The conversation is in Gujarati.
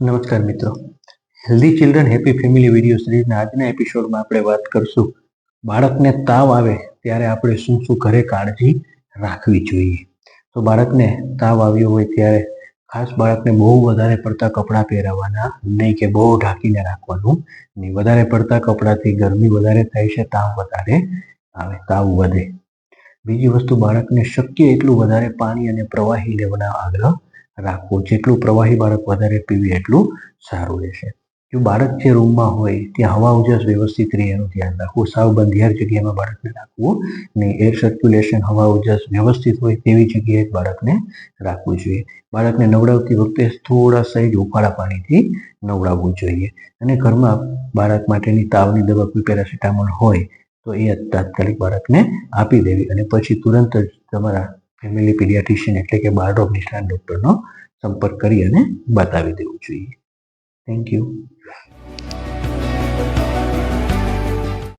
નમસ્કાર મિત્રો. Healthy children happy family video સિરીઝના આજના એપિસોડમાં આપણે વાત કરશું બાળકને તાવ આવે ત્યારે આપણે શું શું ઘરે કાળજી રાખવી જોઈએ. તો બાળકને તાવ આવ્યો હોય ત્યારે ખાસ બાળકને બહુ વધારે પડતા કપડાં પહેરાવવાના નહીં કે બહુ ઢાંકીને રાખવાનું નહીં. વધારે પડતા કપડાથી ગરમી વધારે થાય છે, તાવ વધારે આવે, તાવ વધે. બીજી વસ્તુ, બાળકને શક્ય એટલું વધારે પાણી અને પ્રવાહી લેવાનો આગ્રહ રાખવો. જેટલું પ્રવાહી બાળક વધારે પીવે એટલું સારું રહેશે. જો બાળક જે રૂમમાં હોય, ત્યાં હવા ઉજાસ વ્યવસ્થિત રહે એનું ધ્યાન રાખવું. સાવ બંધિયાર જગ્યામાં બાળકને રાખવું નહીં એર સર્ક્યુલેશન હવા ઉજાસ વ્યવસ્થિત હોય તેવી જગ્યાએ જ બાળકને રાખવું જોઈએ. બાળકને નવડાવતી વખતે થોડા સહેજ ઉફાળા પાણીથી નવડાવવું જોઈએ. અને ઘરમાં બાળક માટેની તાવની દવા કોઈ પેરાસિટામોલ હોય, તો એ તાત્કાલિક બાળકને આપી દેવી અને પછી તુરંત જ તમારા ફેમિલી પીડિયાટ્રિશિયન એટલે કે બાળરોગ નિષ્ણાત ડૉક્ટરનો સંપર્ક કરી અને બતાવી દેવું જોઈએ. Thank you